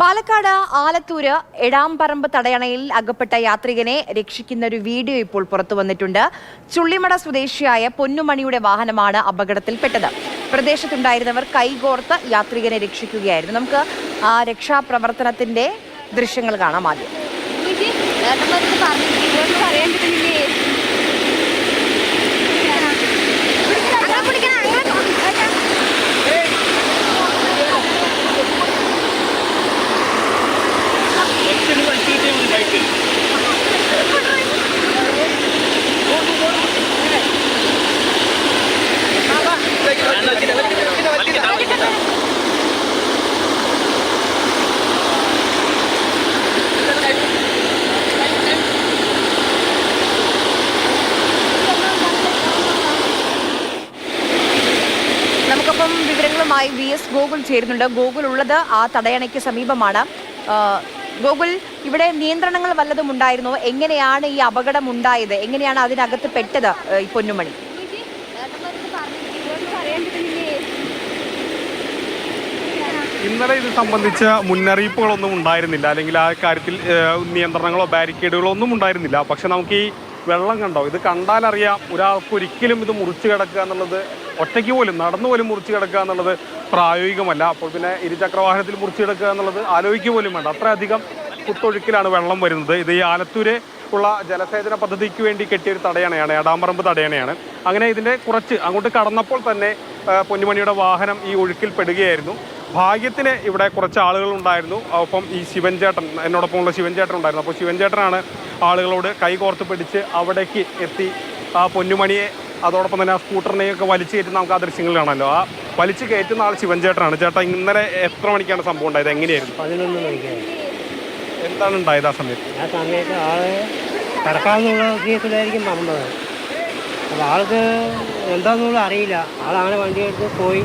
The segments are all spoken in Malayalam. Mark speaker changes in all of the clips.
Speaker 1: പാലക്കാട് ആലത്തൂര് എടാംപറമ്പ് തടയണയിൽ അകപ്പെട്ട യാത്രികനെ രക്ഷിക്കുന്ന ഒരു വീഡിയോ ഇപ്പോൾ പുറത്തു വന്നിട്ടുണ്ട്. ചുള്ളിമട സ്വദേശിയായ പൊന്നുമണിയുടെ വാഹനമാണ് അപകടത്തിൽപ്പെട്ടത്. പ്രദേശത്തുണ്ടായിരുന്നവർ കൈകോർത്ത് യാത്രികനെ രക്ഷിക്കുകയായിരുന്നു. നമുക്ക് ആ രക്ഷാപ്രവർത്തനത്തിന്റെ ദൃശ്യങ്ങൾ കാണാം ആദ്യം. വിവരങ്ങളുമായി വി എസ് ഗോകുൽ ചേരുന്നുണ്ട്. ഗോകുൽ ഉള്ളത് ആ തടയണയ്ക്ക് സമീപമാണ്. ഗോകുൽ ഇവിടെ നിയന്ത്രണങ്ങൾ വല്ലതും ഉണ്ടായിരുന്നു? എങ്ങനെയാണ് ഈ അപകടം ഉണ്ടായത് എങ്ങനെയാണ് അതിനകത്ത് പെട്ടത് ഈ പൊന്നുമണി?
Speaker 2: ഇന്നലെ ഇത് സംബന്ധിച്ച മുന്നറിയിപ്പുകളൊന്നും ഉണ്ടായിരുന്നില്ല. അല്ലെങ്കിൽ ആ കാര്യത്തിൽ നിയന്ത്രണങ്ങളോ ബാരിക്കേഡുകളോ ഒന്നും ഉണ്ടായിരുന്നില്ല. പക്ഷെ നമുക്ക് ഈ വെള്ളം കണ്ടോ? ഇത് കണ്ടാലറിയാം ഒരാൾക്ക് ഒരിക്കലും ഇത് മുറിച്ചു കിടക്കുക എന്നുള്ളത് ഒറ്റയ്ക്ക് പോലും നടന്നു പോലും മുറിച്ച് കിടക്കുക എന്നുള്ളത് പ്രായോഗികമല്ല. അപ്പോൾ പിന്നെ ഇരുചക്ര വാഹനത്തിൽ മുറിച്ച് കിടക്കുക എന്നുള്ളത് ആലോചിക്കുക പോലും വേണ്ട. അത്രയധികം കുത്തൊഴുക്കിലാണ് വെള്ളം വരുന്നത്. ഇത് ഈ ആലത്തൂര് ഉള്ള ജലസേചന പദ്ധതിക്ക് വേണ്ടി കെട്ടിയ ഒരു തടയണയാണ് എടാമ്പറമ്പ് തടയണയാണ്. അങ്ങനെ ഇതിന്റെ കുറച്ച് അങ്ങോട്ട് കടന്നപ്പോൾ തന്നെ പൊന്നുമണിയുടെ വാഹനം ഈ ഒഴുക്കിൽ പെടുകയായിരുന്നു. ഭാഗ്യത്തിന് ഇവിടെ കുറച്ച് ആളുകൾ ഉണ്ടായിരുന്നു. ഒപ്പം ഈ ശിവൻചേട്ടൻ എന്നോടൊപ്പമുള്ള ശിവൻചേട്ടൻ ഉണ്ടായിരുന്നു. അപ്പോൾ ശിവൻചേട്ടനാണ് ആളുകളോട് കൈ കോർത്ത് പിടിച്ച് അവിടേക്ക് എത്തി ആ പൊന്നുമണിയെ അതോടൊപ്പം തന്നെ ആ സ്കൂട്ടറിനെയൊക്കെ വലിച്ചു കയറ്റുന്ന നമുക്ക് ആ ദൃശ്യങ്ങൾ കാണാമല്ലോ. ആ വലിച്ചു കയറ്റുന്ന ആൾ ശിവൻ ചേട്ടനാണ് ചേട്ടാ ഇന്നലെ എത്ര മണിക്കാണ് സംഭവം ഉണ്ടായത്? എങ്ങനെയായിരുന്നു?
Speaker 3: പതിനൊന്ന് മണിക്ക്.
Speaker 2: എന്താണ് ഉണ്ടായത് ആ സമയത്ത്?
Speaker 3: ആ സമയത്ത് ആൾ കിടക്കാമെന്നുള്ള ഉദ്ദേശത്തിലായിരിക്കും വന്നത് അപ്പോൾ ആൾക്ക് എന്താണെന്നുള്ള അറിയില്ല. ആളങ്ങനെ വണ്ടി എടുത്ത് പോയി.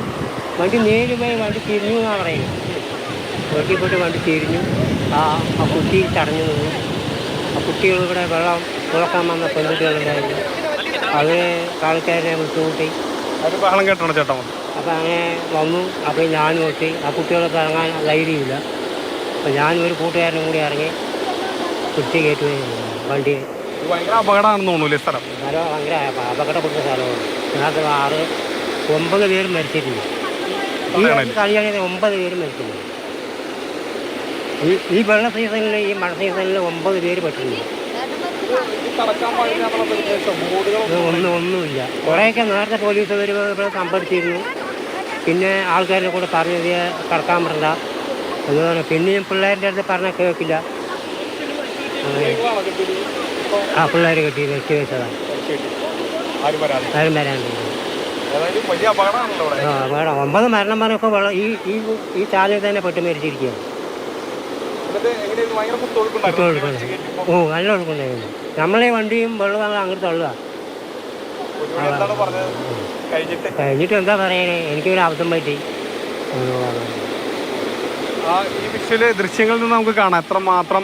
Speaker 3: വണ്ടി നേരെ പോയി വണ്ടി തിരിഞ്ഞു എന്നാണ് പറയുന്നത്. വെട്ടിപ്പെട്ട് വണ്ടി തിരിഞ്ഞു. ആ ആ കുട്ടി തടഞ്ഞു നിന്നു. ആ കുട്ടികൾ ഇവിടെ വെള്ളം തുറക്കാൻ വന്ന പെൺകുട്ടികളുണ്ടായിരുന്നു അതിനെ ആൾക്കാരെ ബുദ്ധിമുട്ടി.
Speaker 2: അത് ബഹളം കേട്ടാണ് ചേട്ടൻ
Speaker 3: അപ്പോൾ അങ്ങനെ വന്നു. അപ്പോൾ ഞാൻ നോക്കി. ആ കുട്ടികളൊക്കെ ഇറങ്ങാൻ ധൈര്യമില്ല അപ്പം ഞാനും ഒരു കൂട്ടുകാരനും കൂടി ഇറങ്ങി കുട്ടി കയറ്റി വണ്ടി.
Speaker 2: ഭയങ്കര അപകടമാണെന്ന് തോന്നുന്നു സ്ഥലം?
Speaker 3: സ്ഥലം ഭയങ്കര അപകടപ്പെട്ട സ്ഥലമാണ്. ഇതിനകത്ത് ആറ് ഒമ്പത് പേര് മരിച്ചിട്ടുണ്ട്. ഈ? കഴിയാണെങ്കിൽ ഒമ്പത് പേര് മരിച്ചിട്ടുണ്ട്. ഈ ഈ വെള്ള സീസണിൽ ഈ മഴ സീസണിൽ ഒമ്പത് പേര് പറ്റുന്നു ഇത് ഒന്നും ഒന്നുമില്ല. കുറേയൊക്കെ നേരത്തെ പോലീസ് വരുമ്പോൾ ഇവിടെ സംഭരിച്ചിരുന്നു പിന്നെ ആൾക്കാരുടെ കൂടെ പറഞ്ഞത് "ഇത് കടക്കാൻ പറ്റണ്ട എന്ന് പറഞ്ഞു. പിന്നെയും പിള്ളേരുടെ അടുത്ത് പറഞ്ഞാൽ കേൾക്കില്ല. ആ പിള്ളേർ കെട്ടി വെച്ച് വെച്ചതാണ്
Speaker 2: ആരും
Speaker 3: വരാണ്ട്. വേണം ഒമ്പത് മരണം പറഞ്ഞൊക്കെ ഈ ഈ ചാലിൽ തന്നെ പെട്ടു മരിച്ചിരിക്കുകയാണ്
Speaker 2: എന്നിട്ട് എങ്ങനെയായിരുന്നു ഭയങ്കര കുത്തൊഴുക്കുണ്ടായിരുന്നു
Speaker 3: ഒഴുക്കുണ്ട്. ഓ നല്ല ഒഴുക്കുണ്ടായിരുന്നു നമ്മളെ വണ്ടിയും വെള്ളം അങ്ങനെ അങ്ങോട്ട് തള്ളുക
Speaker 2: എന്താണ് പറഞ്ഞത്? കഴിഞ്ഞിട്ട്.
Speaker 3: കഴിഞ്ഞിട്ട് എന്താ പറയണേ എനിക്കൊരു അബദ്ധം പറ്റി.
Speaker 2: ഈ വിഷ്വൽ ദൃശ്യങ്ങളിൽ നിന്ന് നമുക്ക് കാണാം. എത്രമാത്രം മാത്രം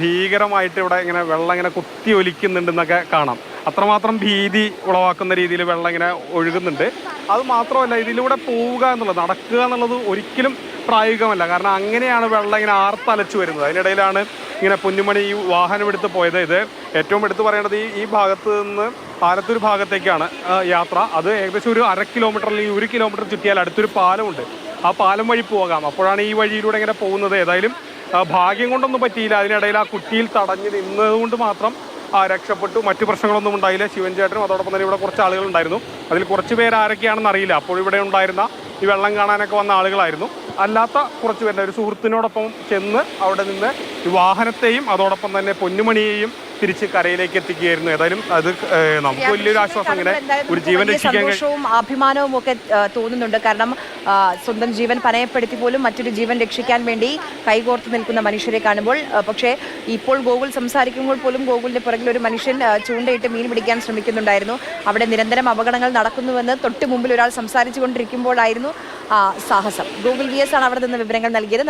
Speaker 2: ഭീകരമായിട്ട് ഇവിടെ ഇങ്ങനെ വെള്ളം ഇങ്ങനെ കുത്തി ഒലിക്കുന്നുണ്ടെന്നൊക്കെ കാണാം. അത്രമാത്രം ഭീതി ഉളവാക്കുന്ന രീതിയിൽ വെള്ളം ഇങ്ങനെ ഒഴുകുന്നുണ്ട്. അത് മാത്രമല്ല ഇതിലൂടെ പോവുക എന്നുള്ളത് നടക്കുക എന്നുള്ളത് ഒരിക്കലും പ്രായോഗികമല്ല. കാരണം അങ്ങനെയാണ് വെള്ളം ഇങ്ങനെ ആർത്തലച്ചു വരുന്നത്. അതിനിടയിലാണ് ഇങ്ങനെ പൊന്നുമണി ഈ വാഹനം എടുത്ത് പോയത്. ഇത് ഏറ്റവും എടുത്തു പറയേണ്ടത് ഈ ഈ ഭാഗത്ത് നിന്ന് ആലത്തൂർ ഭാഗത്തേക്കാണ് യാത്ര. അത് ഏകദേശം ഒരു അര കിലോമീറ്റർ അല്ലെങ്കിൽ ഒരു കിലോമീറ്റർ ചുറ്റിയാൽ അടുത്തൊരു പാലമുണ്ട്. ആ പാലം വഴി പോകാം. അപ്പോഴാണ് ഈ വഴിയിലൂടെ ഇങ്ങനെ പോകുന്നത്. ഏതായാലും ഭാഗ്യം കൊണ്ടൊന്നും പറ്റിയില്ല. അതിനിടയിൽ ആ കുട്ടിയിൽ തടഞ്ഞ് നിന്നതുകൊണ്ട് മാത്രം രക്ഷപ്പെട്ടു. മറ്റു പ്രശ്നങ്ങളൊന്നും ഉണ്ടായില്ല. ശിവൻ ചേട്ടനും അതോടൊപ്പം തന്നെ ഇവിടെ കുറച്ച് ആളുകൾ ഉണ്ടായിരുന്നു അതിൽ കുറച്ച് പേര് ആരൊക്കെയാണെന്ന് അറിയില്ല. അപ്പോൾ ഇവിടെ ഉണ്ടായിരുന്ന ഈ വെള്ളം കാണാനൊക്കെ വന്ന ആളുകളായിരുന്നു. അല്ലാത്ത കുറച്ച് പേരുടെ ഒരു സുഹൃത്തിനോടൊപ്പം ചെന്ന് അവിടെ നിന്ന് വാഹനത്തെയും അതോടൊപ്പം തന്നെ പൊന്നുമണിയെയും തിരിച്ച് കരയിലേക്ക് എത്തിക്കുകയായിരുന്നു. ഏതായാലും അത് നമുക്ക് വലിയൊരു ആശ്വാസം ഇങ്ങനെ ഒരു ജീവൻ രക്ഷിക്കാൻ
Speaker 1: സന്തോഷവും അഭിമാനവും ഒക്കെ തോന്നുന്നുണ്ട്. കാരണം സ്വന്തം ജീവൻ പണയപ്പെടുത്തി പോലും മറ്റൊരു ജീവൻ രക്ഷിക്കാൻ വേണ്ടി കൈകോർത്ത് നിൽക്കുന്ന മനുഷ്യരെ കാണുമ്പോൾ പക്ഷേ ഇപ്പോൾ ഗോകുൽ സംസാരിക്കുമ്പോൾ പോലും ഗോകുലിന്റെ പുറകിൽ ഒരു മനുഷ്യൻ ചൂണ്ടയിട്ട് മീൻ പിടിക്കാൻ ശ്രമിക്കുന്നുണ്ടായിരുന്നു. അവിടെ നിരന്തരം അപകടങ്ങൾ നടക്കുന്നുവെന്ന് തൊട്ട് മുമ്പിൽ ഒരാൾ സംസാരിച്ചു കൊണ്ടിരിക്കുമ്പോഴായിരുന്നു സാഹസം. ഗൂഗിൾ വി എസ് ആണ് അവിടെ നിന്ന് വിവരങ്ങൾ നൽകിയത്.